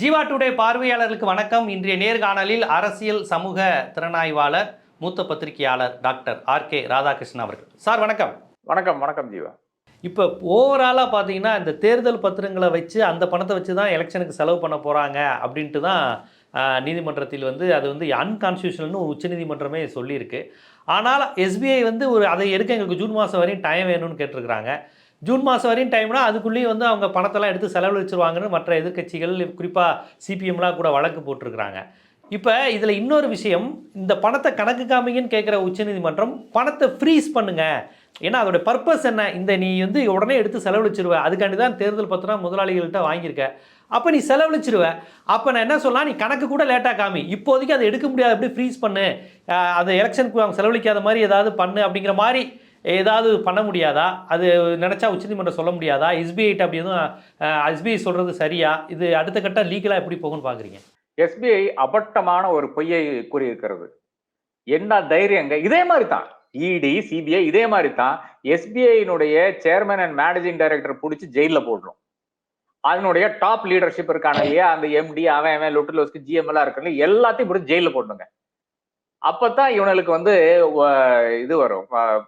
Jeeva today பார்வையாளர்களுக்கு வணக்கம். இன்றைய நேர்காணலில் அரசியல் சமூக திறனாய்வாளர் மூத்த பத்திரிகையாளர் டாக்டர் ஆர் கே ராதாகிருஷ்ணன் அவர்கள். சார் வணக்கம். வணக்கம் வணக்கம் ஜீவா. இப்போ ஓவராலாக பார்த்தீங்கன்னா இந்த தேர்தல் பத்திரங்களை வச்சு அந்த பணத்தை வச்சு தான் எலெக்ஷனுக்கு செலவு பண்ண போகிறாங்க அப்படின்ட்டு தான் நீதிமன்றத்தில் வந்து அது வந்து அன்கான்ஸ்டியூஷனல்னு உச்சநீதிமன்றமே சொல்லியிருக்கு. ஆனால் எஸ்பிஐ வந்து ஒரு அதை எடுக்க எங்களுக்கு ஜூன் மாதம் வரையும் டைம் வேணும்னு கேட்டிருக்கிறாங்க. ஜூன் மாதம் வரையும் டைம்னா அதுக்குள்ளேயும் வந்து அவங்க பணத்தெல்லாம் எடுத்து செலவழிச்சிருவாங்கன்னு மற்ற எதிர்க்கட்சிகள் குறிப்பாக சிபிஎம்லாம் கூட வழக்கு போட்டிருக்கிறாங்க. இப்போ இதில் இன்னொரு விஷயம் இந்த பணத்தை கணக்கு காமிங்கன்னு கேட்குற உச்சநீதிமன்றம் பணத்தை ஃப்ரீஸ் பண்ணுங்கள் ஏன்னா அதோட பர்பஸ் என்ன? இந்த நீ வந்து உடனே எடுத்து செலவழிச்சிருவ. அதுக்காண்டி தான் தேர்தல் பத்திரம் முதலாளிகள்கிட்ட வாங்கியிருக்க. அப்போ நீ செலவழிச்சிருவ. அப்போ நான் என்ன சொல்லலாம்? நீ கணக்கு கூட லேட்டாக காமி. இப்போதைக்கு அதை எடுக்க முடியாது. அப்படி ஃப்ரீஸ் பண்ணு? அதை எலெக்ஷனுக்கு அவங்க செலவழிக்காத மாதிரி ஏதாவது பண்ணு அப்படிங்கிற மாதிரி ஏதாவது பண்ண முடியாதா? அது நினச்சா உச்சநீதிமன்றம் சொல்ல முடியாதா? எஸ்பிஐட்ட அப்படி எதுவும் எஸ்பிஐ சொல்கிறது சரியா? இது அடுத்த கட்ட லீகலாக எப்படி போகும்னு பார்க்குறீங்க எஸ்பிஐ அபட்டமான ஒரு பொய்யை கூறியிருக்கிறது. என்ன தைரியங்க இதே மாதிரி தான் இடி சிபிஐ இதே மாதிரி தான் எஸ்பிஐனுடைய சேர்மன் அண்ட் மேனேஜிங் டைரக்டர் பிடிச்சி ஜெயிலில் போடுறோம். அதனுடைய டாப் லீடர்ஷிப் இருக்கான இல்லையா அந்த எம்டி அவன் அவன் லொட்டுலோஸ்க்கு ஜிஎம் எல்லாம் இருக்கு எல்லாத்தையும் பிடிச்சி ஜெயிலில் போடணுங்க. அப்பதான் இவனுக்கு வந்து இது வரும்.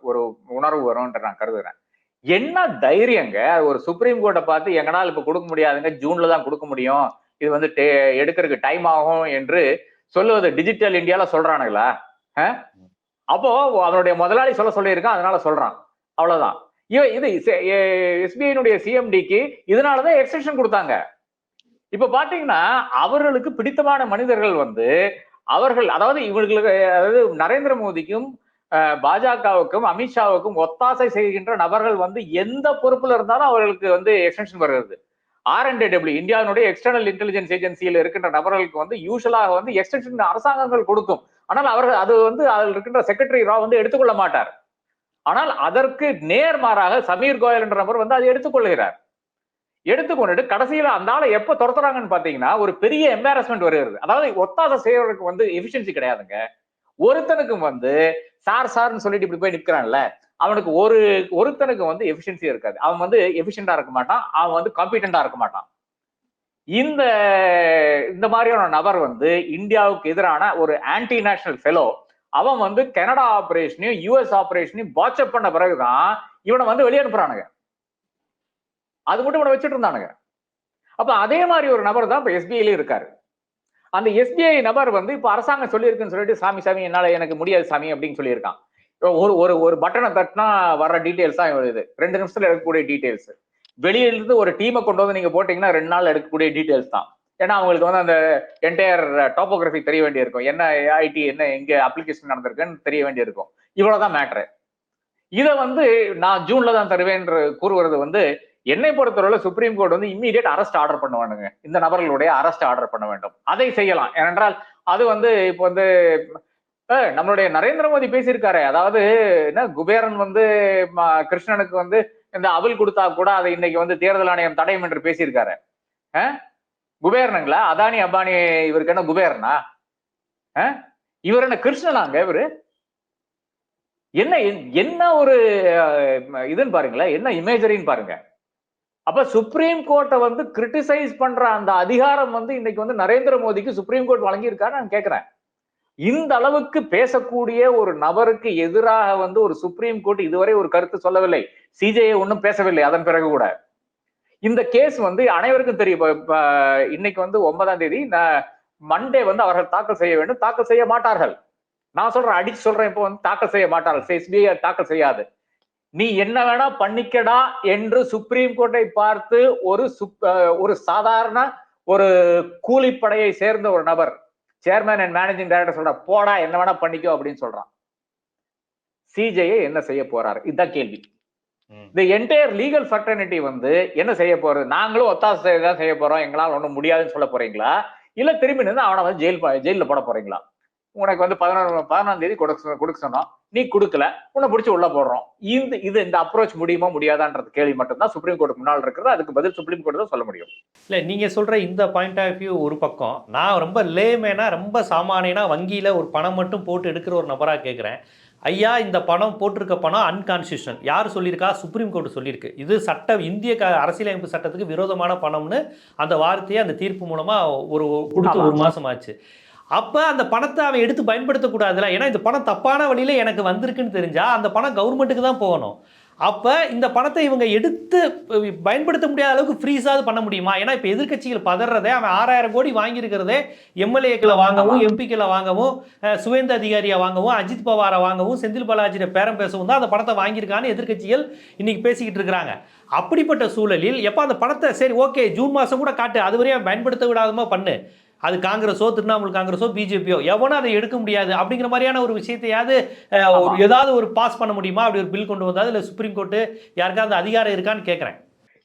ஒரு உணர்வு வரும்ன்ற நான் கருதுறேன். என்ன தைரியங்க? ஒரு சுப்ரீம் கோர்ட்டை பார்த்து எங்கனால இப்ப கொடுக்க முடியாதுங்க ஜூன்ல தான் கொடுக்க முடியும். இது வந்து எடுக்கிறதுக்கு டைம் ஆகும் என்று சொல்லுவது டிஜிட்டல் இந்தியால சொல்றானுங்களா? அப்போ அவனுடைய முதலாளி சொல்ல சொல்லியிருக்கான் அதனால சொல்றான். அவ்வளவுதான். இவன் இது எஸ்பிஐனுடைய சிஎம்டிக்கு இதனாலதான் எக்ஸ்டென்ஷன் கொடுத்தாங்க. இப்ப பாத்தீங்கன்னா அவர்களுக்கு பிடித்தமான மனிதர்கள் வந்து அவர்கள் அதாவது இவர்களுக்கு அதாவது நரேந்திர மோடிக்கும் பாஜகவுக்கும் அமித்ஷாவுக்கும் ஒத்தாசை செய்கின்ற நபர்கள் வந்து எந்த பொறுப்புல இருந்தாலும் அவர்களுக்கு வந்து எக்ஸ்டென்ஷன் வருகிறது. ஆர்என்டபிள்யூ இந்தியாவினுடைய எக்ஸ்டர்னல் இன்டெலிஜென்ஸ் ஏஜென்சியில் இருக்கின்ற நபர்களுக்கு வந்து யூஸ்வலாக வந்து எக்ஸ்டென்ஷன் அரசாங்கங்கள் கொடுக்கும். ஆனால் அவர்கள் அது வந்து அதில் இருக்கின்ற செக்ரட்டரி ரா வந்து எடுத்துக்கொள்ள மாட்டார். ஆனால் அதற்கு நேர்மாறாக சமீர் கோயல் என்ற நபர் வந்து அதை எடுத்துக்கொள்கிறார். எடுத்துக்கொண்டுட்டு கடைசியில அந்த ஆளை எப்ப துரத்துறாங்கன்னு பாத்தீங்கன்னா ஒரு பெரிய எம்பாரஸ்மெண்ட் வருகிறது. அதாவது ஒத்தாசை செய்யறதுக்கு வந்து எஃபிஷியன்சி கிடையாதுங்க. ஒருத்தனுக்கும் வந்து சார் சார்னு சொல்லிட்டு இப்படி போய் நிக்கிறான்ல அவனுக்கு ஒரு ஒருத்தனுக்கு வந்து எஃபிஷியன்சி இருக்காது. அவன் வந்து எஃபிஷியண்டா இருக்க மாட்டான். அவன் வந்து காம்பிடண்டா இருக்க மாட்டான். இந்த இந்த மாதிரியான நபர் வந்து இந்தியாவுக்கு எதிரான ஒரு ஆன்டி நேஷனல் ஃபெலோ அவன் வந்து கனடா ஆபரேஷனையும் யூஎஸ் ஆபரேஷனையும் வாட்ஸ்அப் பண்ண பிறகுதான் இவனை வந்து வெளியனுப்புறானுங்க அது மட்டும் இவனை வச்சுட்டு இருந்தானுங்க. அப்ப அதே மாதிரி ஒரு நபர் தான் இப்ப எஸ்பிஐல இருக்காரு. அந்த எஸ்பிஐ நபர் வந்து இப்ப அரசாங்கம் சொல்லியிருக்குன்னு சொல்லிட்டு சாமி சாமி என்னால எனக்கு முடியாது சாமி அப்படின்னு சொல்லியிருக்கான். ஒரு ஒரு ஒரு பட்டனை தட்டினா வர்ற டீட்டெயில்ஸ் தான் இது. ரெண்டு நிமிஷத்துல எடுக்கக்கூடிய டீட்டெயில்ஸ் வெளியில இருந்து ஒரு டீமை கொண்டு வந்து நீங்க போட்டீங்கன்னா ரெண்டு நாள் எடுக்கக்கூடிய டீட்டெயில்ஸ் தான். ஏன்னா அவங்களுக்கு வந்து அந்த என்டையர் டாப்போகிராஃபி தெரிய வேண்டியிருக்கும். என்ன ஐடி என்ன எங்க அப்ளிகேஷன் நடந்திருக்குன்னு தெரிய வேண்டியிருக்கும். இவ்வளவுதான் மேட்ரு இதை வந்து நான் ஜூன்ல தான் தருவேன் கூறுவது வந்து என்னை பொறுத்தவரை சுப்ரீம் கோர்ட் வந்து இம்மீடியட் அரெஸ்ட் ஆர்டர் பண்ணுவானுங்க. இந்த நபர்களுடைய அரெஸ்ட் ஆர்டர் பண்ண வேண்டும். அதை செய்யலாம். ஏனென்றால் அது வந்து இப்போ வந்து நம்மளுடைய நரேந்திர மோடி பேசியிருக்காரு. அதாவது என்ன குபேரன் வந்து ம- கிருஷ்ணனுக்கு வந்து இந்த அவல் கொடுத்தா கூட அதை இன்னைக்கு வந்து தேர்தல் ஆணையம் தடையும் என்று பேசியிருக்காரு. குபேரனுங்களா? அதானி அபானி இவருக்கு என்ன குபேரனா? இவர் என்ன கிருஷ்ணனாங்க இவரு? என்ன என்ன ஒரு இதுன்னு பாருங்களேன். என்ன இமேஜரின்னு பாருங்க. அப்ப சுப்ரீம் கோர்ட்டை வந்து கிரிட்டிசைஸ் பண்ற அந்த அதிகாரம் வந்து இன்னைக்கு வந்து நரேந்திர மோடிக்கு சுப்ரீம் கோர்ட் வழங்கியிருக்காரு நான் கேட்கிறேன் இந்த அளவுக்கு பேசக்கூடிய ஒரு நபருக்கு எதிராக வந்து ஒரு சுப்ரீம் கோர்ட் இதுவரை ஒரு கருத்து சொல்லவில்லை. சிஜே ஒன்றும் பேசவில்லை அதன் பிறகு கூட. இந்த கேஸ் வந்து அனைவருக்கும் தெரியும். இன்னைக்கு வந்து ஒன்பதாம் தேதி மண்டே வந்து அவர்கள் தாக்கல் செய்ய வேண்டும். தாக்கல் செய்ய மாட்டார்கள். நான் சொல்றேன் அடிச்சு சொல்றேன் இப்போ வந்து தாக்கல் செய்ய மாட்டார்கள். எஸ்பிஐ தாக்கல் செய்யாது. நீ என்ன வேணா பண்ணிக்கடா என்று சுப்ரீம் கோர்ட்டை பார்த்து ஒரு ஒரு சாதாரண ஒரு கூலிப்படையை சேர்ந்த ஒரு நபர் சேர்மன் அண்ட் மேனேஜிங் டைரக்டர் சொல்ற போடா என்ன வேணா பண்ணிக்கோ அப்படின்னு சொல்றான். சிஜேயை என்ன செய்ய போறாரு? இதுதான் கேள்வி. இந்த என்டையர் லீகல் ஃபர்டர்னிட்டி வந்து என்ன செய்ய போறது? நாங்களும் ஒத்தாசை தான் செய்ய போறோம். எங்களால் ஒண்ணும் முடியாதுன்னு சொல்ல போறீங்களா? இல்ல திரும்பி நின்று அவனை வந்து ஜெயில் ஜெயில்ல போட போறீங்களா? உனக்கு வந்து பதினொன்று பதினொன்றாம் தேதி கொடுக்க கொடுக்க சொன்னோம். நீ கொடுக்கல உன்னை பிடிச்சி உள்ள போடுறோம். இந்த இது இந்த அப்ரோச் முடியுமா முடியாதான்றது கேள்வி மட்டும்தான் சுப்ரீம் கோர்ட் முன்னால் இருக்கிறது. அதுக்கு பதில் சுப்ரீம் கோர்ட் தான் சொல்ல முடியும். இல்லை நீங்கள் சொல்கிற இந்த பாயிண்ட் ஆஃப் வியூ ஒரு பக்கம். நான் ரொம்ப லேமேனா ரொம்ப சாமானியனா வங்கியில் ஒரு பணம் மட்டும் போட்டு எடுக்கிற ஒரு நபராக கேட்குறேன் ஐயா இந்த பணம் போட்டிருக்க பணம் அன்கான்ஸ்டியூஷனல் யார் சொல்லியிருக்கா? சுப்ரீம் கோர்ட் சொல்லியிருக்கு. இது சட்ட இந்திய அரசியலமைப்பு சட்டத்துக்கு விரோதமான பணம்னு அந்த வார்த்தையை அந்த தீர்ப்பு மூலமாக ஒரு கொடுத்து. ஒரு மாதம் ஆச்சு அப்போ அந்த பணத்தை அவன் எடுத்து பயன்படுத்தக்கூடாதுல ஏன்னா இந்த பணம் தப்பான வழியில் எனக்கு வந்திருக்குன்னு தெரிஞ்சா அந்த பணம் கவர்மெண்ட்டுக்கு தான் போகணும். அப்போ இந்த பணத்தை இவங்க எடுத்து பயன்படுத்த முடியாத அளவுக்கு ஃப்ரீஸாவது பண்ண முடியுமா? ஏன்னா இப்போ எதிர்க்கட்சிகள் பதறதே அவன் ஆறாயிரம் கோடி வாங்கியிருக்கிறதே எம்எல்ஏக்களை வாங்கவும் எம்பிக்களை வாங்கவும் சுவேந்த அதிகாரியை வாங்கவும் அஜித் பவாரை வாங்கவும் செந்தில் பாலாஜியை பேரம் பேசவும் தான் அந்த பணத்தை வாங்கியிருக்கான்னு எதிர்க்கட்சிகள் இன்னைக்கு பேசிக்கிட்டு இருக்கிறாங்க. அப்படிப்பட்ட சூழலில் எப்போ அந்த பணத்தை சரி ஓகே ஜூன் மாதம் கூட காட்டு அது வரையும் அவன் பயன்படுத்த விடாதமா பண்ணு. அது காங்கிரஸோ திரிணாமுல் காங்கிரஸோ பிஜேபியோ. எவனும் அதை எடுக்க முடியாது. அப்படிங்கிற மாதிரியான ஒரு விஷயத்தையாவது ஒரு ஏதாவது ஒரு பாஸ் பண்ண முடியுமா? அப்படி ஒரு பில் கொண்டு வந்தாது இல்லை சுப்ரீம் கோர்ட்டு யாருக்காவது அதிகாரம் இருக்கான்னு கேட்குறேன்.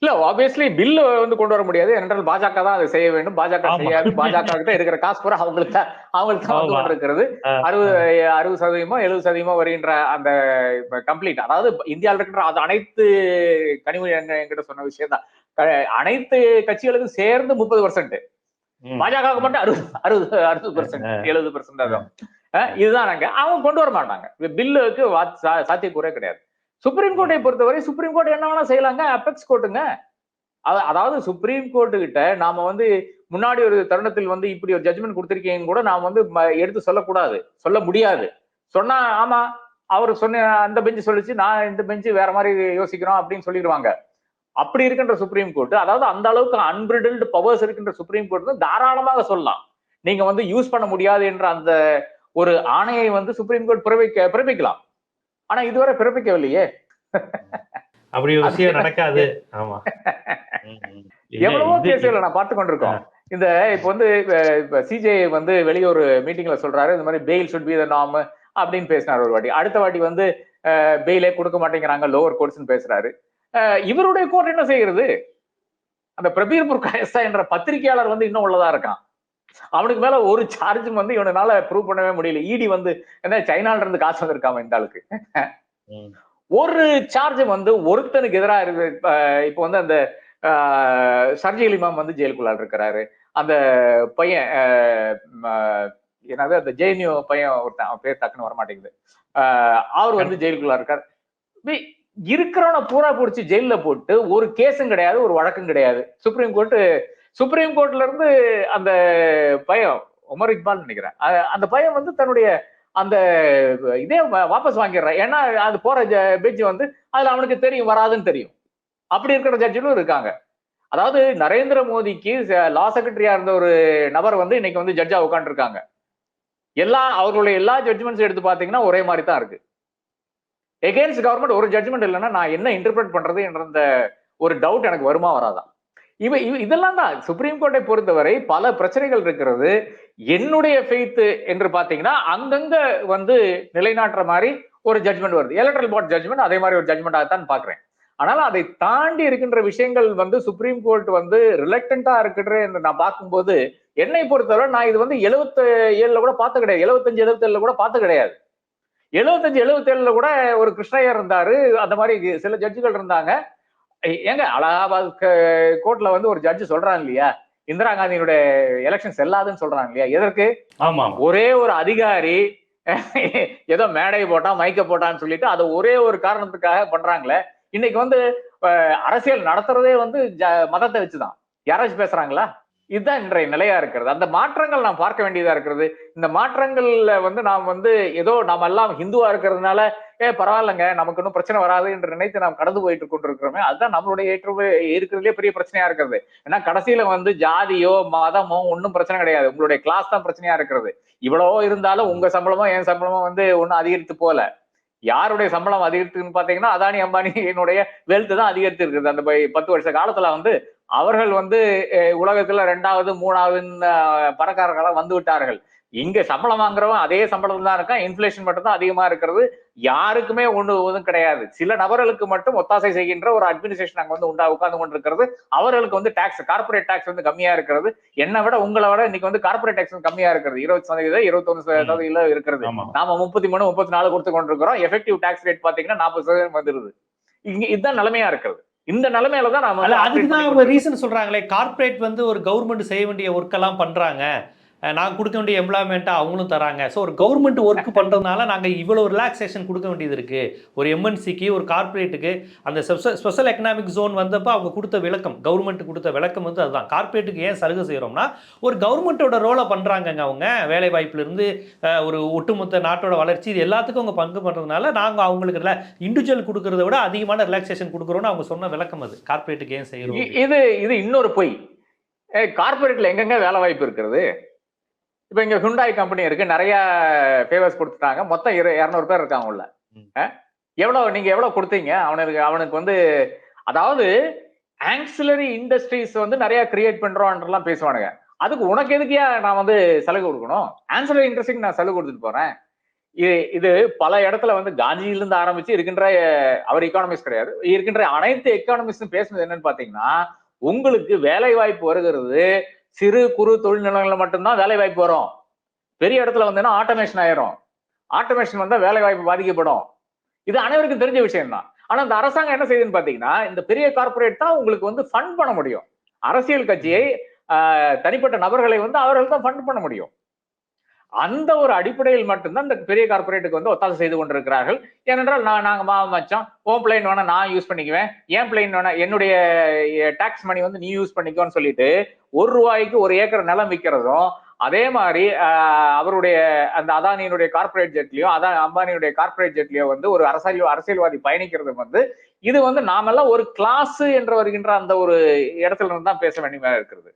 இல்ல ஆப்வியஸ்லி பில் வந்து கொண்டு வர முடியாது. என்றால் பாஜக தான் அதை செய்ய வேண்டும். பாஜக. செய்யாது. பாஜக கிட்ட இருக்கிற காசு பூரா அவங்களுக்கு தான் அவங்களுக்கு தான் வந்து ஆ. அறுபது அறுபது சதவீதமோ எழுபது சதவீதமோ வருகின்ற அந்த கம்ப்ளீட் அதாவது இந்தியாவில் இருக்கிற அது அனைத்து கனிமொழி என்கிட்ட சொன்ன விஷயம் தான் அனைத்து கட்சிகளுக்கும் சேர்ந்து முப்பது பர்சன்ட் பாஜக மட்டும் அறுபது அறுபது அறுபது பர்சன்ட் எழுபது பர்சன்ட் அஹ் இதுதான் நாங்க அவங்க கொண்டு வர மாட்டாங்க. பில்லுக்கு சாத்தியக்கூறே கிடையாது. சுப்ரீம் கோர்ட்டை பொறுத்தவரை சுப்ரீம் கோர்ட் என்ன வேணா செய்யலாங்க? அபெக்ஸ் கோர்ட்டுங்க அத- அதாவது சுப்ரீம் கோர்ட்டு கிட்ட நாம வந்து முன்னாடி ஒரு தருணத்தில் வந்து இப்படி ஒரு ஜட்ஜ்மெண்ட் கொடுத்திருக்கீங்க கூட நாம வந்து எடுத்து சொல்லக்கூடாது. சொல்ல முடியாது. சொன்னா ஆமா அவர் சொன்ன அந்த பெஞ்சு சொல்லிச்சு நான் இந்த பெஞ்சு வேற மாதிரி யோசிக்கிறோம் அப்படின்னு சொல்லிடுவாங்க. அப்படி இருக்கின்ற சுப்ரீம் கோர்ட் அதாவது அந்த அளவுக்கு அன்பிரிடில்டு பவர்ஸ் இருக்கின்ற சுப்ரீம் கோர்ட் வந்து தாராளமாக சொல்லலாம். நீங்க வந்து யூஸ் பண்ண முடியாது என்ற அந்த ஒரு ஆணையை வந்து சுப்ரீம் கோர்ட் பிறப்பிக்க பிறப்பிக்கலாம். ஆனா இதுவரை பிறப்பிக்கவில்லையே. அப்படி விஷயம் நடக்காது. ஆமா. எவ்வளவோ கேசுகளை நான் பார்த்து கொண்டிருக்கோம் இந்த இப்ப வந்து சிஜே வந்து வெளியே ஒரு மீட்டிங்ல சொல்றாரு இந்த மாதிரி bail should be the norm அப்படின்னு பேசினார் ஒரு வாட்டி. அடுத்த வாட்டி வந்து பெயிலே கொடுக்க மாட்டேங்கிறாங்க லோவர் கோர்ட்ஸ்னு பேசுறாரு. இவருடைய கோர்ட் என்ன செய்யறது அந்த பிரபீர் புர்காயஸ்தா என்ற பத்திரிகையாளர் வந்து இன்னும் உள்ளதா இருக்கான். அவனுக்கு மேல ஒரு சார்ஜும் வந்து இவனால ப்ரூவ் பண்ணவே முடியல. இடி வந்து என்ன சைனால இருந்து காசு வந்திருக்காம இந்த ஆளுக்கு? ஒரு சார்ஜ் வந்து ஒருத்தனுக்கு எதிராக இருக்கு இப்போ வந்து அந்த சர்ஜிகல் இமாம் வந்து ஜெயிலுக்குள்ளால் இருக்கிறாரு. அந்த பையன் என்னது அந்த ஜெயன்யூ பையன் ஒருத்தன் அவன் பேர் டக்குன்னு வர மாட்டேங்குது அஹ், அவர் வந்து ஜெயிலுக்குள்ள இருக்கார். இருக்கிறவனை பூரா பிடிச்சி ஜெயில போட்டு ஒரு கேஸும் கிடையாது ஒரு வழக்கும் கிடையாது. சுப்ரீம் கோர்ட்டு சுப்ரீம் கோர்ட்ல இருந்து அந்த பயம் உமர் இக்பால் நினைக்கிறேன். அந்த பையன் வந்து தன்னுடைய அந்த இதே வாபஸ் வாங்கிடுறான் ஏன்னா அது போற பெஞ்ச் வந்து அதுல அவனுக்கு தெரியும் வராதுன்னு தெரியும். அப்படி இருக்கிற ஜட்ஜும் இருக்காங்க. அதாவது நரேந்திர மோடிக்கு லா செக்ரட்டரியா இருந்த ஒரு நபர் வந்து இன்னைக்கு வந்து ஜட்ஜா உட்காந்துருக்காங்க எல்லா அவர்களுடைய எல்லா ஜட்ஜ்மெண்ட்ஸும் எடுத்து பாத்தீங்கன்னா ஒரே மாதிரி தான் இருக்கு. எகேன்ஸ்ட் கவர்மெண்ட் ஒரு ஜட்ஜ்மெண்ட் இல்லைன்னா நான் என்ன இன்டர்பிரட் பண்றது என்ற அந்த ஒரு டவுட் எனக்கு வருமா வராதா? இவ இதெல்லாம் தான் சுப்ரீம் கோர்ட்டை பொறுத்தவரை பல பிரச்சனைகள் இருக்கிறது. என்னுடைய ஃபெய்த்து என்று பார்த்தீங்கன்னா அங்கங்க வந்து நிலைநாட்டுற மாதிரி ஒரு ஜட்மெண்ட் வருது. எலக்ட்ரல் போர்ட் ஜட்மெண்ட் அதே மாதிரி ஒரு ஜட்மெண்டாக தான் பாக்குறேன் ஆனால் அதை தாண்டி இருக்கின்ற விஷயங்கள் வந்து சுப்ரீம் கோர்ட் வந்து ரிலக்டண்டா இருக்கின்ற என்று நான் பார்க்கும்போது என்னை பொறுத்தவரை நான் இது வந்து எழுபத்தி ஏழுல கூட பார்த்து கிடையாது. எழுபத்தஞ்சு எழுபத்தி ஏழுல கூட பார்த்து கிடையாது. எழுபத்தஞ்சு எழுபத்தி ஏழுல கூட ஒரு கிருஷ்ணய்யர் இருந்தாரு. அந்த மாதிரி சில ஜட்ஜுகள் இருந்தாங்க. ஏங்க அலகாபாத் கோர்ட்ல வந்து ஒரு ஜட்ஜ் சொல்றாங்க இல்லையா? இந்திரா காந்தியினுடைய எலெக்ஷன் செல்லாதுன்னு சொல்றாங்க இல்லையா? எதற்கு? ஆமா ஒரே ஒரு அதிகாரி ஏதோ மேடை போட்டான் மைக்க போட்டான்னு சொல்லிட்டு அதை ஒரே ஒரு காரணத்துக்காக பண்றாங்களே. இன்னைக்கு வந்து அரசியல் நடத்துறதே வந்து மதத்தை வச்சுதான். யாராச்சும் பேசுறாங்களா? இதுதான் இன்றைய நிலையா இருக்கிறது. அந்த மாற்றங்கள் நாம் பார்க்க வேண்டியதா இருக்கிறது. இந்த மாற்றங்கள்ல வந்து நாம் வந்து ஏதோ நாம் எல்லாம் ஹிந்துவா இருக்கிறதுனால ஏ பரவாயில்லைங்க நமக்கு இன்னும் பிரச்சனை வராது என்று நினைத்து நாம் கடந்து போயிட்டு கொண்டிருக்கிறோமே அதுதான் நம்மளுடைய ஏற்று இருக்கிறதுலே பெரிய பிரச்சனையா இருக்கிறது. ஏன்னா கடைசியில வந்து ஜாதியோ மதமோ ஒன்றும் பிரச்சனை கிடையாது. உங்களுடைய கிளாஸ் தான் பிரச்சனையா இருக்கிறது. இவ்வளவோ இருந்தாலும் உங்க சம்பளமோ என் சம்பளமோ வந்து ஒன்றும் அதிகரித்து போல யாருடைய சம்பளம் அதிகரித்துன்னு பாத்தீங்கன்னா அதானி அம்பானி என்னுடைய வெல்த் தான் அதிகரித்து இருக்குது. அந்த பத்து வருஷ காலத்துல வந்து அவர்கள் வந்து உலகத்துல ரெண்டாவது மூணாவதுன்னு அஹ், பணக்காரர்களா வந்து விட்டார்கள். இங்க சம்பளம் வாங்குறவன் அதே சம்பளம் தான் இருக்கான். இன்ஃபிளேஷன் மட்டும் தான் அதிகமா இருக்கிறது. யாருக்குமே ஒண்ணு ஒன்றும் கிடையாது. சில நபர்களுக்கு மட்டும் ஒத்தாசை செய்கின்ற ஒரு அட்மினிஸ்ட்ரேஷன் அங்க வந்து உண்டா உட்கார்ந்து கொண்டிருக்கிறது. அவர்களுக்கு வந்து டாக்ஸ் கார்பரேட் டாக்ஸ் வந்து கம்மியா இருக்கிறது. என்னை விட உங்களை விட இன்னைக்கு வந்து கார்பரேட் டாக்ஸ் கம்மியா இருக்கிறது. இருபது சதவீதம் இருபத்தொன்னு சதவீதம் இருக்கிறது. நாம முப்பத்தி மூணு முப்பத்தி நாலு கொடுத்து கொண்டிருக்கிறோம். எஃபெக்டிவ் டாக்ஸ் ரேட் பாத்தீங்கன்னா நாற்பது சதவீதம் வந்துருது இங்க இதுதான் நிலைமையா இருக்கிறது. இந்த நிலைமையில தான் நாம அதுக்கு தான் ரீசன் சொல்றாங்களே கார்ப்பரேட் வந்து ஒரு கவர்மெண்ட் செய்ய வேண்டிய ஒர்க் எல்லாம் பண்றாங்க. நாங்கள் கொடுக்க வேண்டிய எம்ப்ளாய்மெண்ட்டை அவங்களும் தராங்க. ஸோ ஒரு கவர்மெண்ட் ஒர்க் பண்ணுறதுனால நாங்கள் இவ்வளோ ரிலாக்ஸேஷன் கொடுக்க வேண்டியது இருக்குது ஒரு எம்என்சிக்கு ஒரு கார்ப்பரேட்டுக்கு அந்த ஸ்பெஷல் எக்கனாமிக் ஜோன் வந்தப்போ அவங்க கொடுத்த விளக்கம் கவர்மெண்ட் கொடுத்த விளக்கம் வந்து அதுதான். கார்ப்பரேட்டுக்கு ஏன் சலுகை செய்கிறோம்னா ஒரு கவர்மெண்ட்டோட ரோலை பண்ணுறாங்கங்க அவங்க. வேலை வாய்ப்புலேருந்து ஒரு ஒட்டுமொத்த நாட்டோட வளர்ச்சி இது எல்லாத்துக்கும் அவங்க பங்கு பண்ணுறதுனால நாங்கள் அவங்களுக்கு இல்லை இண்டிவிஜுவல் கொடுக்கறத விட அதிகமான ரிலாக்ஸேஷன் கொடுக்குறோன்னு அவங்க சொன்ன விளக்கம் அது. கார்ப்பரேட்டுக்கு ஏன் செய்கிறோம் இது இது இன்னொரு பொய். கார்பரேட்ல எங்கெங்க வேலை வாய்ப்பு இருக்கிறது? இப்ப இங்க ஹுண்டாய் கம்பெனி இருக்கு. நிறைய ஃபேவர்ஸ் கொடுத்துட்டாங்க. மொத்தம் இரு- இருநூறு பேர் இருக்காங்க உள்ள. ம். அஹ்? எவ்வளவு நீங்க எவ்வளவு கொடுத்தீங்க? அவனுக்கு அவனுக்கு வந்து அதாவது ஆக்சிலரி இண்டஸ்ட்ரீஸ் வந்து நிறைய கிரியேட் பண்றோம்ன்றலாம் பேசுவானுங்க. அதுக்கு உனக்கு எதுக்கியா நான் வந்து சலுகை கொடுக்கணும்? ஆன்சிலரி இண்டஸ்ட்ரிக்கு நான் சலுகை கொடுத்துட்டு போறேன். இது இது பல இடத்துல வந்து காந்தியில இருந்து ஆரம்பிச்சு இருக்கின்ற அவர் எக்கானமிஸ்ட் கிடையாது. இருக்கின்ற அனைத்து எக்கானமிஸ்டும் பேசுனது என்னன்னு பாத்தீங்கன்னா உங்களுக்கு வேலை வாய்ப்பு வருகிறது சிறு குறு தொழில் நிலங்களில் மட்டும்தான் வேலை வாய்ப்பு வரும். பெரிய இடத்துல வந்தீங்கன்னா ஆட்டோமேஷன் ஆயிரும். ஆட்டோமேஷன் வந்தால் வேலை வாய்ப்பு பாதிக்கப்படும். இது அனைவருக்கும் தெரிஞ்ச விஷயம் தான் ஆனா இந்த அரசாங்கம் என்ன செய்யுதுன்னு பாத்தீங்கன்னா இந்த பெரிய கார்ப்பரேட் தான் உங்களுக்கு வந்து ஃபண்ட் பண்ண முடியும். அரசியல் கட்சியை தனிப்பட்ட நபர்களை வந்து அவர்கள் தான் ஃபண்ட் பண்ண முடியும். அந்த ஒரு அடிப்படையில் மட்டும்தான் இந்த பெரிய கார்ப்பரேட்டுக்கு வந்து ஒத்தாசை செய்து கொண்டிருக்கிறார்கள். ஏனென்றால் நான் நாங்கள் மா மச்சான் ஓன் பிளைன் வேணா நான் யூஸ் பண்ணிக்குவேன் ஏன் பிளைன் வேணா என்னுடைய டாக்ஸ் மணி வந்து நீ யூஸ் பண்ணிக்கோன்னு சொல்லிட்டு ஒரு ரூபாய்க்கு ஒரு ஏக்கர் நிலம் விற்கிறதும் அதே மாதிரி அவருடைய அந்த அதானியினுடைய கார்ப்பரேட் ஜெட்லயோ அதான் அம்பானியுடைய கார்ப்பரேட் ஜெட்லயோ வந்து ஒரு அரசியல் அரசியல்வாதி பயணிக்கிறது வந்து இது வந்து நாமெல்லாம் ஒரு கிளாஸ் என்று வருகின்ற அந்த ஒரு இடத்துல இருந்து தான் பேச வேண்டியதா இருக்கிறது.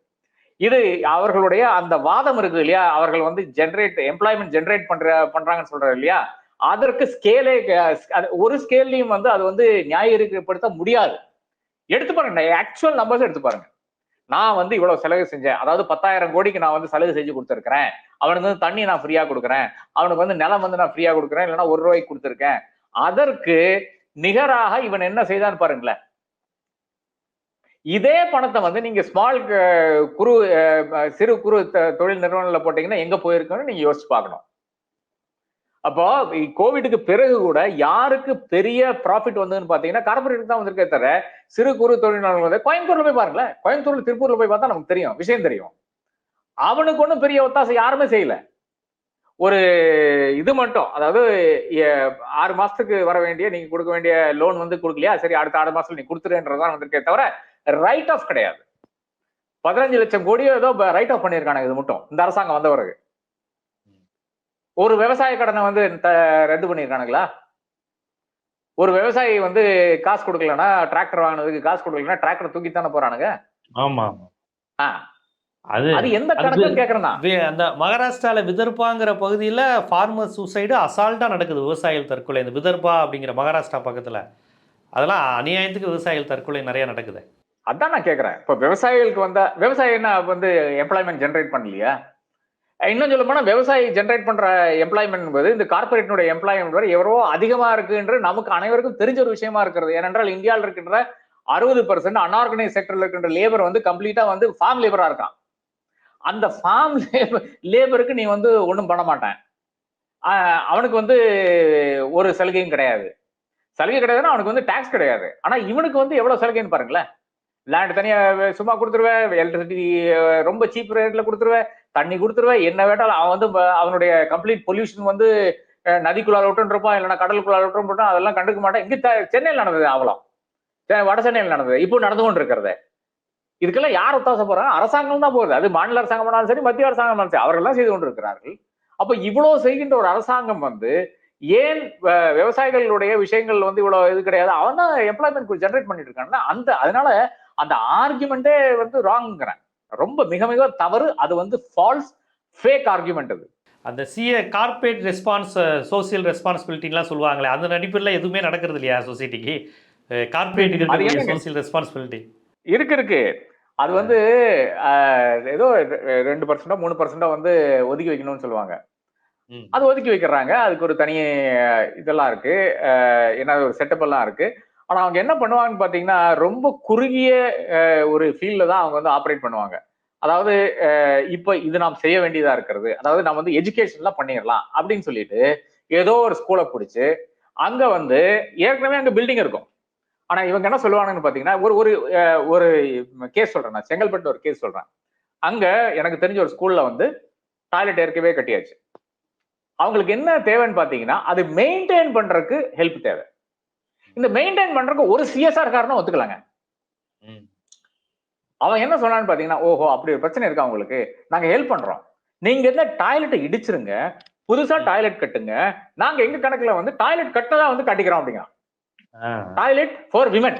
இது அவர்களுடைய அந்த வாதம் இருக்குது இல்லையா? அவர்கள் வந்து ஜென்ரேட் எம்ப்ளாய்மெண்ட் ஜென்ரேட் பண்ற பண்றாங்கன்னு சொல்றாரு இல்லையா? அதற்கு ஸ்கேலே ஒரு ஸ்கேல்லையும் வந்து அது வந்து நியாயப்படுத்த முடியாது. எடுத்து பாருங்க ஆக்சுவல் நம்பர்ஸ் எடுத்து பாருங்க. நான் வந்து இவ்வளவு செலவு செஞ்சேன். அதாவது பத்தாயிரம் கோடிக்கு நான் வந்து செலவு செஞ்சு கொடுத்துருக்கிறேன். அவனுக்கு வந்து தண்ணி நான் ஃப்ரீயா கொடுக்குறேன். அவனுக்கு வந்து நிலம் வந்து நான் ஃப்ரீயா கொடுக்குறேன். இல்லைன்னா ஒரு ரூபாய்க்கு கொடுத்துருக்கேன். அதற்கு நிகராக இவன் என்ன செய்தான்னு பாருங்களேன். இதே பணத்தை வந்து நீங்க ஸ்மால் குறு சிறு குறு தொழில் நிறுவனங்கள்ல போட்டீங்கன்னா எங்க போயிருக்கோன்னு நீங்க யோசிச்சு பார்க்கணும். அப்போ கோவிடுக்கு பிறகு கூட யாருக்கு பெரிய ப்ராஃபிட் வந்ததுன்னு பாத்தீங்கன்னா கார்பரேட் தான் வந்திருக்கே தவிர சிறு குறு தொழில் வந்து கோயம்புத்தூர்ல போய் பாருங்களேன். கோயம்புத்தூர்ல திருப்பூர்ல போய் பார்த்தா நமக்கு தெரியும். விஷயம் தெரியும். அவனுக்கு ஒன்றும் பெரிய ஒத்தாசை யாருமே செய்யல. ஒரு இது மட்டும். அதாவது ஆறு மாசத்துக்கு வர வேண்டிய நீங்க கொடுக்க வேண்டிய லோன் வந்து கொடுக்கலையா? சரி அடுத்த ஆறு மாசத்துல நீ கொடுத்துருன்றதான் வந்திருக்கே தவிர ரைட் ஆஃப் கிடையாது. பதினஞ்சு லட்சம் கோடியோ ஏதோ ரைட் ஆஃப் பண்ணியிருக்காங்க இது மட்டும். இந்த அரசாங்கம் வந்த பிறகு. ஒரு விவசாய கடனை வந்து ரத்து பண்ணியிருக்கானுங்களா? ஒரு விவசாயி வந்து காசு கொடுக்கலன்னா டிராக்டர் வாங்கினதுக்கு காசு கொடுக்கலன்னா டிராக்டர் தூக்கித்தானே போறானுங்க? ஆமா ஆ, அது அது எந்த கணக்குன்னு கேக்குறேன்னா. அந்த மகாராஷ்டிரால விதர்பாங்கிற பகுதியில் ஃபார்மர் சூசைடு அசால்ட்டாக நடக்குது விவசாயிகள் தற்கொலை. இந்த விதர்பா அப்படிங்கிற மகாராஷ்டிரா பக்கத்தில். அதெல்லாம் அநியாயத்துக்கு விவசாயிகள் தற்கொலை நிறைய நடக்குது. அதான் நான் கேட்குறேன் இப்ப விவசாயிகளுக்கு வந்த விவசாயி என்ன வந்து எம்ப்ளாய்மெண்ட் ஜென்ரேட் பண்ணலையா? இன்னும் சொல்ல போனா விவசாயி ஜென்ரேட் பண்ற எம்ப்ளாய்மெண்ட் என்பது இந்த கார்பரேட்டினுடைய எம்ப்ளாய்மெண்ட் எவ்வளவோ அதிகமா இருக்கு என்று நமக்கு அனைவருக்கும் தெரிஞ்ச ஒரு விஷயமா இருக்கிறது. ஏனென்றால் இந்தியாவில் இருக்கின்ற அறுபது பர்சன்ட் அன்ஆர்கனைஸ் செக்டர்ல இருக்கின்ற லேபர் வந்து கம்ப்ளீட்டா வந்து ஃபார்ம் லேபரா இருக்கான். அந்த ஃபார்ம் லேபர் லேபருக்கு நீ வந்து ஒன்றும் பண்ண மாட்டேன். அவனுக்கு வந்து ஒரு சலுகையும் கிடையாது. சலுகை கிடையாதுன்னா அவனுக்கு வந்து டாக்ஸ் கிடையாது. ஆனா இவனுக்கு வந்து எவ்வளவு சலுகைன்னு பாருங்களேன். லேண்ட் தனியா சும்மா கொடுத்துருவேன் எலக்ட்ரிசிட்டி ரொம்ப சீப் ரேட்ல கொடுத்துருவேன் தண்ணி கொடுத்துருவேன் என்ன வேட்டாலும் அவன் வந்து அவனுடைய கம்ப்ளீட் பொல்யூஷன் வந்து அஹ், நதிக்குள்ளால விட்டுன்னு இருப்பான் இல்லைன்னா கடலுக்குள்ளால விட்டுன்னு இருப்பான் அதெல்லாம் கண்டுக்க மாட்டேன். இங்கே சென்னையில் நடந்தது அவலம். வட சென்னையில் நடந்தது. இப்போ நடந்து கொண்டு இருக்கிறது இதுக்கெல்லாம் யார் ஒத்தாசை போறாங்க? அரசாங்கம் தான் போகுது. அது மாநில அரசாங்கம் பண்ணாலும் சரி மத்திய அரசாங்கம் பண்ணாலும் சரி அவர்கள்லாம் செய்து கொண்டு இருக்கிறார்கள் அப்ப இவ்வளவு செய்கின்ற ஒரு அரசாங்கம் வந்து ஏன் விவசாயிகளுடைய விஷயங்கள் வந்து இவ்வளவு இது கிடையாது? அவன் தான் எம்ப்ளாய்மெண்ட் ஜென்ரேட் பண்ணிட்டு இருக்காங்கன்னா அந்த அதனால அந்த ஆர்குமெண்டே வந்து ராங்கிறேன் ரொம்ப மிக மிக தவறு அது வந்து ஃபால்ஸ் ஃபேக் ஆர்குமெண்ட் அது. அந்த சிஏ கார்ப்பரேட் ரெஸ்பான்ஸ் சோசியல் ரெஸ்பான்சிபிலிட்டிலாம் சொல்லுவாங்களே அந்த நடிப்பில் எதுவுமே நடக்கிறது இல்லையா சொசைட்டிக்கு என்னங்க? சோசியல் ரெஸ்பான்சிபிலிட்டி இருக்கு இருக்கு. அது வந்து ஏதோ ரெண்டு பர்சன்டோ மூணு பர்சன்டோ வந்து ஒதுக்கி வைக்கணும்னு சொல்லுவாங்க. அது ஒதுக்கி வைக்கிறாங்க. அதுக்கு ஒரு தனி இதெல்லாம் இருக்கு. என்ன ஒரு செட்டப் எல்லாம் இருக்கு. ஆனா அவங்க என்ன பண்ணுவாங்கன்னு பாத்தீங்கன்னா ரொம்ப குறுகிய ஒரு ஃபீல்ட்ல தான் அவங்க வந்து ஆப்ரேட் பண்ணுவாங்க. அதாவது இப்ப இது நாம் செய்ய வேண்டியதா இருக்கிறது. அதாவது நம்ம வந்து எஜுகேஷன்லாம் பண்ணிடலாம் அப்படின்னு சொல்லிட்டு ஏதோ ஒரு ஸ்கூலை பிடிச்சு அங்க வந்து ஏற்கனவே அங்க பில்டிங் இருக்கும். ஆனா இவங்க என்ன சொல்லுவாங்கன்னு பாத்தீங்கன்னா ஒரு ஒரு ஒரு கேஸ் சொல்றேன் நான். செங்கல்பட்டு ஒரு கேஸ் சொல்றேன். அங்க எனக்கு தெரிஞ்ச ஒரு ஸ்கூல்ல வந்து டாய்லெட் ஏற்கவே கட்டியாச்சு. அவங்களுக்கு என்ன தேவைன்னு பாத்தீங்கன்னா அது மெயின்டைன் பண்றதுக்கு ஹெல்ப் தேவை. இந்த மெயின்டைன் பண்றதுக்கு ஒரு சிஎஸ்ஆர் காரணம் ஒத்துக்கலாங்க. அவன் என்ன சொன்னான்னு பாத்தீங்கன்னா ஓஹோ அப்படி ஒரு பிரச்சனை இருக்கா உங்களுக்கு? நாங்க ஹெல்ப் பண்றோம். நீங்க என்ன டாய்லெட்டை இடிச்சிருங்க. புதுசா டாய்லெட் கட்டுங்க. நாங்க எங்க கணக்குல வந்து டாய்லெட் கட்டதான் வந்து கட்டிக்கிறோம் அப்படிங்கிறான் ஆ. டாய்லெட் ஃபார் விமன்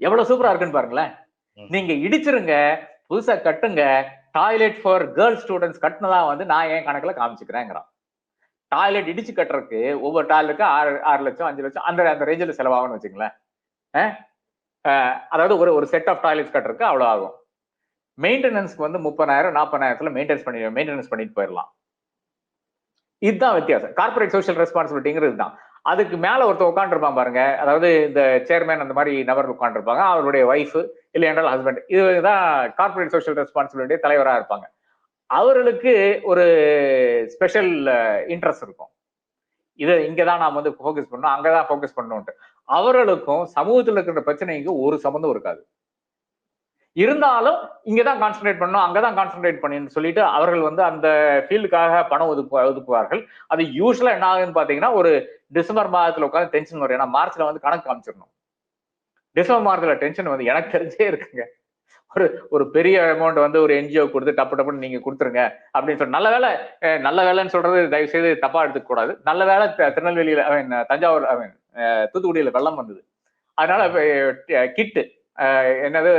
எவ்வளவு சூப்பரா இருக்குன்னு பாருங்களேன். நீங்க இடிச்சிருங்க புதுசா கட்டுங்க. டாய்லெட் ஃபார் கேர்ள்ஸ் ஸ்டூடெண்ட்ஸ் கட்டினதா வந்து நான் என் கணக்குல காமிச்சுக்கிறேங்கிறான் டாய்லெட் இடிச்சு கட்டுறதுக்கு ஒவ்வொரு டாய்லெட்டுக்கு ஆறு ஆறு லட்சம் அஞ்சு லட்சம் அந்த அந்த ரேஞ்சில் செலவாகும்னு வச்சுங்களேன் அதாவது ஒரு ஒரு செட் ஆஃப் டாய்லெட்ஸ் கட்டுறதுக்கு அவ்வளோ ஆகும். மெயின்டெனன்ஸ்க்கு வந்து முப்பதாயிரம் நாற்பதாயிரத்துல மெயின்டெனன்ஸ் பண்ணி மெயின்டெனன்ஸ் பண்ணிட்டு போயிடலாம். இதுதான் வித்தியாசம். கார்பரேட் சோஷியல் ரெஸ்பான்சிபிலிட்டிங்கிறது தான் அதுக்கு மேல ஒருத்தர் உட்காந்துருப்பான் பாருங்க. அதாவது இந்த சேர்மேன் அந்த மாதிரி நபர் உட்காந்துருப்பாங்க அவருடைய ஒய்ஃப் இல்லை என்றால் ஹஸ்பண்ட் இதுதான் கார்பரேட் சோஷியல் ரெஸ்பான்சிபிலிட்டி தலைவராக இருப்பாங்க. அவர்களுக்கு ஒரு ஸ்பெஷல் இன்ட்ரெஸ்ட் இருக்கும். இதை இங்க தான் நாம் வந்து ஃபோக்கஸ் பண்ணணும் அங்கதான் ஃபோக்கஸ் பண்ணணும்ட்டு அவர்களுக்கும் சமூகத்தில் இருக்கிற பிரச்சனைக்கு ஒரு சம்மந்தம் இருக்காது. இருந்தாலும் இங்கதான் கான்சென்ட்ரேட் பண்ணணும் அங்கதான் கான்சென்ட்ரேட் பண்ணின்னு சொல்லிட்டு அவர்கள் வந்து அந்த ஃபீல்டுக்காக பணம் ஒதுக்கு ஒதுக்குவார்கள். அது யூஸ்வலா என்ன ஆகுதுன்னு பாத்தீங்கன்னா ஒரு டிசம்பர் மாதத்துல உட்காந்து டென்ஷன் வரும். ஏன்னா மார்ச்ல வந்து கணக்கு காமிச்சிடணும். டிசம்பர் மாதத்துல டென்ஷன் வந்து எனக்கு தெரிஞ்சே இருக்குங்க. ஒரு ஒரு பெரிய அமௌண்ட் வந்து ஒரு என்ஜிஓ கொடுத்து டப்பு டப்புன்னு நீங்க கொடுத்துருங்க அப்படின்னு சொல்லி நல்ல வேலை நல்ல வேலைன்னு சொல்றது தயவு செய்து தப்பா எடுத்துக்க கூடாது நல்ல வேலை திருநெல்வேலியில ஐ மீன் தஞ்சாவூர் ஐ மீன் தூத்துக்குடியில வெள்ளம் வந்தது. அதனால கிட்டு என்னது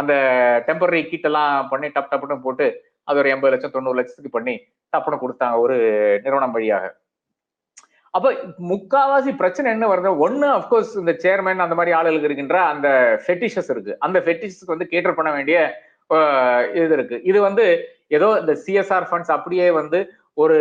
அந்த டெம்பரரி கிட் எல்லாம் பண்ணி டப் டப்புன்னு போட்டு அது ஒரு எண்பது லட்சம் தொண்ணூறு லட்சத்துக்கு பண்ணி டப்புன்னு கொடுத்தாங்க ஒரு நிறுவனம் வழியாக. அப்ப முக்காவாசி பிரச்சனை என்ன வருது ஒன்னு அப்கோர்ஸ் இந்த சேர்மேன் அந்த மாதிரி ஆளுகளுக்கு இருக்கின்ற அந்த ஃபெட்டிஷஸ் இருக்கு. அந்த ஃபெட்டிஷஸ்க்கு வந்து கேட்டர் பண்ண வேண்டிய இது இருக்கு. இது வந்து ஏதோ இந்த சிஎஸ்ஆர் ஃபண்ட்ஸ் அப்படியே வந்து ஒரு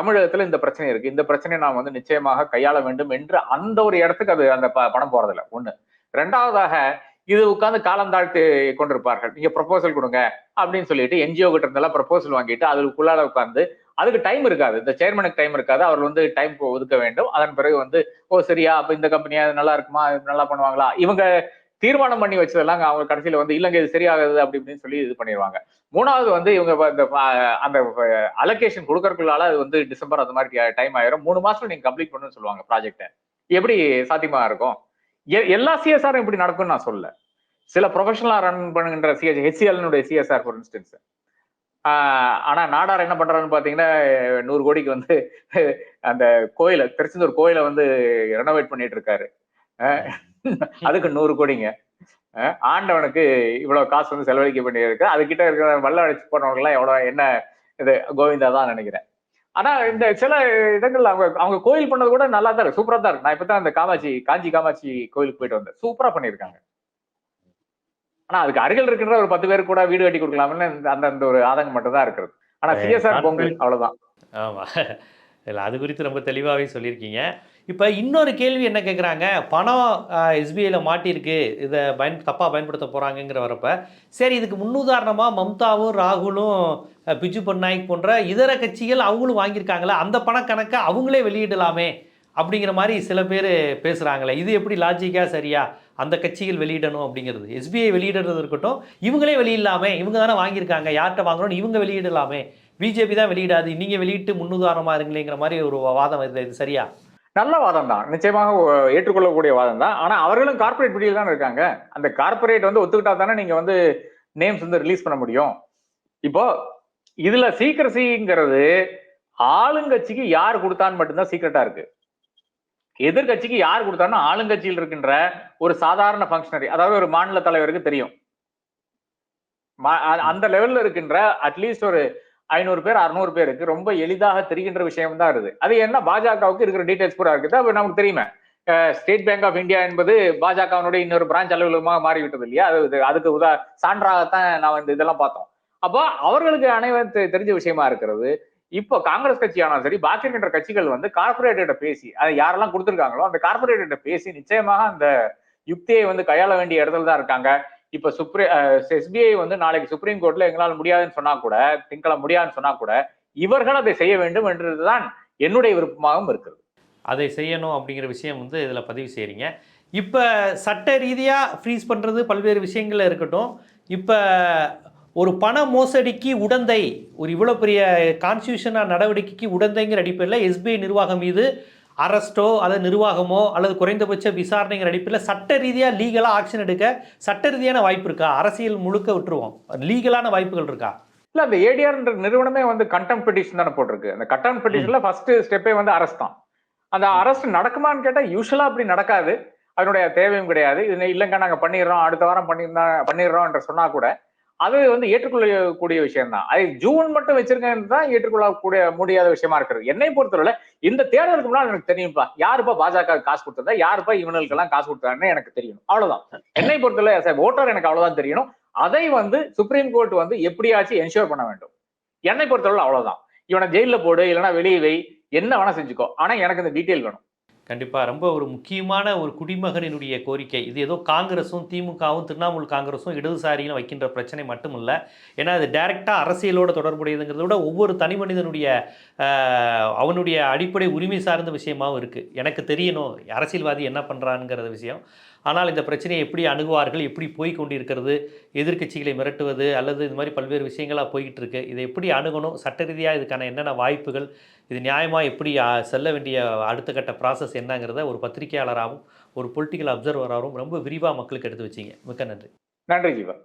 தமிழகத்துல இந்த பிரச்சனை இருக்கு. இந்த பிரச்சனையை நாம் வந்து நிச்சயமாக கையாள வேண்டும் என்று அந்த ஒரு இடத்துக்கு அது அந்த ப- பணம் போறதில்ல. ஒண்ணு. ரெண்டாவதாக இது உட்கார்ந்து காலம் தாழ்த்தி கொண்டிருப்பார்கள். நீங்க ப்ரொபோசல் கொடுங்க அப்படின்னு சொல்லிட்டு என்ஜிஓ கிட்ட இருந்தெல்லாம் ப்ரொபோசல் வாங்கிட்டு அதுக்குள்ளால உட்கார்ந்து அதுக்கு டைம் இருக்காது. இந்த சேர்மனுக்கு டைம் இருக்காது. அவர் வந்து டைம் ஒதுக்க வேண்டும். அதன் பிறகு வந்து ஓ சரியா அப்ப இந்த கம்பெனியா அது நல்லா இருக்குமா? நல்லா பண்ணுவாங்களா? இவங்க தீர்மானம் பண்ணி வச்சதெல்லாம் அவங்க கடைசியில வந்து இல்லைங்க இது சரியாகுது அப்படி இப்படின்னு சொல்லி இது பண்ணிடுவாங்க மூணாவது வந்து இவங்க இந்த அந்த அலோகேஷன் கொடுக்கறதுக்குள்ளால அது வந்து டிசம்பர் அந்த மாதிரி டைம் ஆயிரும். மூணு மாசத்துல நீங்க கம்ப்ளீட் பண்ணணும்னு சொல்லுவாங்க ப்ராஜெக்டை எப்படி சாத்தியமா இருக்கும்? எ- எல்லா சிஎஸ்ஆரும் இப்படி நடக்கும்னு நான் சொல்லல. சில ப்ரொஃபஷனலா ரன் பண்ணுகின்ற சிஎஸ் ஹெச்சிஎல்னுடைய சிஎஸ்ஆர் ஃபார் இன்ஸ்டன்ஸ் ஆனா நாடார் என்ன பண்றாருன்னு பாத்தீங்கன்னா நூறு கோடிக்கு வந்து அந்த கோயிலை திருச்செந்தூர் கோயிலை வந்து ரெனோவேட் பண்ணிட்டு இருக்காரு. அதுக்கு நூறு கோடிங்க. ஆண்டவனுக்கு இவ்வளவு காசு வந்து செலவழிக்க வேண்டியிருக்கு. அதுகிட்ட இருக்கிற வல்ல அழைச்சி போனவங்க எல்லாம் எவ்வளவு என்ன இது கோவிந்தா தான் நினைக்கிறேன். ஆனா இந்த சில இடங்கள்ல அவங்க அவங்க கோயில் பண்ணது கூட நல்லா தான் இருக்கு. சூப்பரா தான் இருக்கு. நான் இப்பதான் அந்த காமாட்சி காஞ்சி காமாட்சி கோயிலுக்கு போயிட்டு வந்தேன். சூப்பரா பண்ணியிருக்காங்க. ஆனா அதுக்கு அருகில் இருக்கின்ற ஒரு பத்து பேர் கூட வீடு கட்டி கொடுக்கலாம்னு அந்த- அந்த ஒரு ஆதங்கம் மட்டும் தான் இருக்கிறது. ஆனா சிஎஸ்ஆர் பொங்கல் அவ்வளவுதான். ஆமா. இல்லை அது குறித்து ரொம்ப தெளிவாகவே சொல்லியிருக்கீங்க. இப்போ இன்னொரு கேள்வி என்ன கேட்குறாங்க பணம் எஸ்பிஐயில் மாட்டியிருக்கு. இதை பயன் தப்பாக பயன்படுத்த போகிறாங்கங்கிற வரப்ப சரி இதுக்கு முன்னுதாரணமாக மம்தாவும் ராகுலும் பிஜு பட்நாயக் போன்ற இதர கட்சிகள் அவங்களும் வாங்கியிருக்காங்களே அந்த பணக்கணக்கை அவங்களே வெளியிடலாமே அப்படிங்கிற மாதிரி சில பேர் பேசுகிறாங்களே இது எப்படி லாஜிக்காக சரியா? அந்த கட்சிகள் வெளியிடணும் அப்படிங்கிறது. எஸ்பிஐ வெளியிடுறது இருக்கட்டும் இவங்களே வெளியிடலாமே இவங்க தானே வாங்கியிருக்காங்க யார்கிட்ட வாங்குறோம்னு இவங்க வெளியிடலாமே. பிஜேபி தான் வெளியிடாது நீங்கள் வெளியிட்டு முன்னுதாரணமாக இருங்களேங்கிற மாதிரி ஒரு வாதம் வருது இது சரியா? நல்ல வாதம் தான். நிச்சயமாக ஏற்றுக்கொள்ளக்கூடிய வாதம் தான். ஆனால் அவர்களும் கார்ப்பரேட் பிடியில் தான் இருக்காங்க. அந்த கார்ப்பரேட் வந்து ஒத்துக்கிட்டா தானே நீங்கள் வந்து நேம்ஸ் வந்து ரிலீஸ் பண்ண முடியும். இப்போ இதுல சீக்கிரசிங்கிறது ஆளுங்கட்சிக்கு யார் கொடுத்தான்னு மட்டும்தான் சீக்கிரட்டா இருக்கு. எதிர்கட்சிக்கு யார் கொடுத்தான்னு ஆளுங்கட்சியில் இருக்கின்ற ஒரு சாதாரண ஃபங்க்ஷனரி அதாவது ஒரு மாநில தலைவருக்கு தெரியும். மா- அ- அந்த லெவல்ல இருக்கின்ற அட்லீஸ்ட் ஒரு ஐநூறு பேர் அறுநூறு பேருக்கு ரொம்ப எளிதாக தெரிகின்ற விஷயம் தான் இருக்குது அது என்ன பாஜகவுக்கு இருக்கிற டீடைல்ஸ் கூட இருக்குது. அப்ப நமக்கு தெரியுமே ஸ்டேட் பேங்க் ஆஃப் இந்தியா என்பது பாஜகவினுடைய இன்னொரு பிரான்ச் அலுவலகமாக மாறிவிட்டது இல்லையா? அது அதுக்கு உதா சான்றாகத்தான் நான் இந்த இதெல்லாம் பார்த்தோம். அப்போ அவர்களுக்கு அனைவரும் தெரிஞ்ச விஷயமா இருக்கிறது இப்போ காங்கிரஸ் கட்சியானாலும் சரி பாக்கி இருக்கின்ற கட்சிகள் வந்து கார்பரேட்டர்கிட்ட பேசி அதை யாரெல்லாம் கொடுத்துருக்காங்களோ அந்த கார்பரேட்டர்கிட்ட பேசி நிச்சயமாக அந்த யுக்தியை வந்து கையாள வேண்டிய இடத்துல தான் இருக்காங்க. இப்ப சுப்ரீ எஸ்பிஐ வந்து நாளைக்கு சுப்ரீம் கோர்ட்ல எங்களால் முடியாதுன்னு சொன்னா கூட திங்களாம் முடியாதுன்னு சொன்னா கூட இவர்கள் அதை செய்ய வேண்டும் என்றதுதான் என்னுடைய விருப்பமாகவும் இருக்கிறது. அதை செய்யணும் அப்படிங்கிற விஷயம் வந்து இதில் பதிவு செய்கிறீங்க இப்போ சட்ட ரீதியாக ஃப்ரீஸ் பண்ணுறது பல்வேறு விஷயங்கள் இருக்கட்டும். இப்போ ஒரு பண மோசடிக்கு உடந்தை ஒரு இவ்வளோ பெரிய கான்ஸ்டியூஷனாக நடவடிக்கைக்கு உடந்தைங்கிற அடிப்படையில் எஸ்பிஐ நிர்வாகம் மீது அரஸ்ட்டோ அல்லது நிர்வாகமோ அல்லது குறைந்தபட்ச விசாரணைங்கிற அடிப்படையில் சட்ட ரீதியாக லீகலாக ஆக்ஷன் எடுக்க சட்ட ரீதியான வாய்ப்பு இருக்கா? அரசியல் முழுக்க விட்டுருவோம். லீகலான வாய்ப்புகள் இருக்கா? இல்ல அந்த ஏடிஆர்ன்ற நிறுவனமே வந்து கண்டெம் பெட்டிஷன் தானே போட்டிருக்கு. அந்த கண்டெம் பெட்டிஷன்ல ஃபர்ஸ்ட் ஸ்டெப்பே வந்து அரஸ்ட் தான். அந்த அரஸ்ட் நடக்குமான்னு கேட்டா யூஸ்வலா அப்படி நடக்காது. அதனுடைய தேவையும் கிடையாது. இது இல்லைங்க நாங்க பண்ணிடுறோம் அடுத்த வாரம் பண்ணிருந்தா பண்ணிடுறோம் என்று சொன்னா கூட அது வந்து ஏற்றுக்கொள்ளக்கூடிய விஷயம் தான் அது ஜூன் மட்டும் வச்சிருக்கேன்னு தான் ஏற்றுக்கொள்ளக்கூடிய முடியாத விஷயமா இருக்கிறது. என்னை பொறுத்தவரை இந்த தேர்தலுக்கு முன்னாடி எனக்கு தெரியும்ப்பா யாருப்பா பாஜக காசு கொடுத்ததா யாருப்பா இவனுக்கு எல்லாம் காசு கொடுத்தாருன்னு எனக்கு தெரியும் அவ்வளவுதான். என்னை பொறுத்தவரை ஓட்டர் எனக்கு அவ்வளவுதான் தெரியணும். அதை வந்து சுப்ரீம் கோர்ட் வந்து எப்படியாச்சும் என்ஷூர் பண்ண வேண்டும். என்னை பொறுத்தவரை அவ்வளவுதான். இவனை ஜெயில போடு இல்லைன்னா வெளியே வை என்ன வேணா செஞ்சுக்கோ. ஆனா எனக்கு இந்த டீட்டெயில் வேணும். கண்டிப்பாக ரொம்ப ஒரு முக்கியமான ஒரு குடிமகனினுடைய கோரிக்கை. இது ஏதோ காங்கிரஸும் திமுகவும் திரிணாமுல் காங்கிரஸும் இடதுசாரியும் வைக்கின்ற பிரச்சனை மட்டும் இல்லை ஏன்னா அது டைரெக்டாக அரசியலோட தொடர்புடையதுங்கிறத விட ஒவ்வொரு தனி மனிதனுடைய அவனுடைய அடிப்படை உரிமை சார்ந்த விஷயமாகவும் இருக்குது எனக்கு தெரியணும் அரசியல்வாதி என்ன பண்ணுறான்ங்கிறது விஷயம். ஆனால் இந்த பிரச்சனையை எப்படி அணுகுவார்கள் எப்படி போய் கொண்டிருக்கிறது எதிர்க்கட்சிகளை மிரட்டுவது அல்லது இது மாதிரி பல்வேறு விஷயங்களாக போய்கிட்டு இருக்கு இதை எப்படி அணுகணும் சட்ட ரீதியாக இதுக்கான என்னென்ன வாய்ப்புகள் இது நியாயமாக எப்படி செல்ல வேண்டிய அடுத்த கட்ட ப்ராசஸ் என்னங்கிறத ஒரு பத்திரிகையாளராகவும் ஒரு பொலிட்டிக்கல் அப்சர்வராகவும் ரொம்ப விரிவாக மக்களுக்கு எடுத்து வச்சிங்க. மிக்க நன்றி. நன்றி ஜீவா.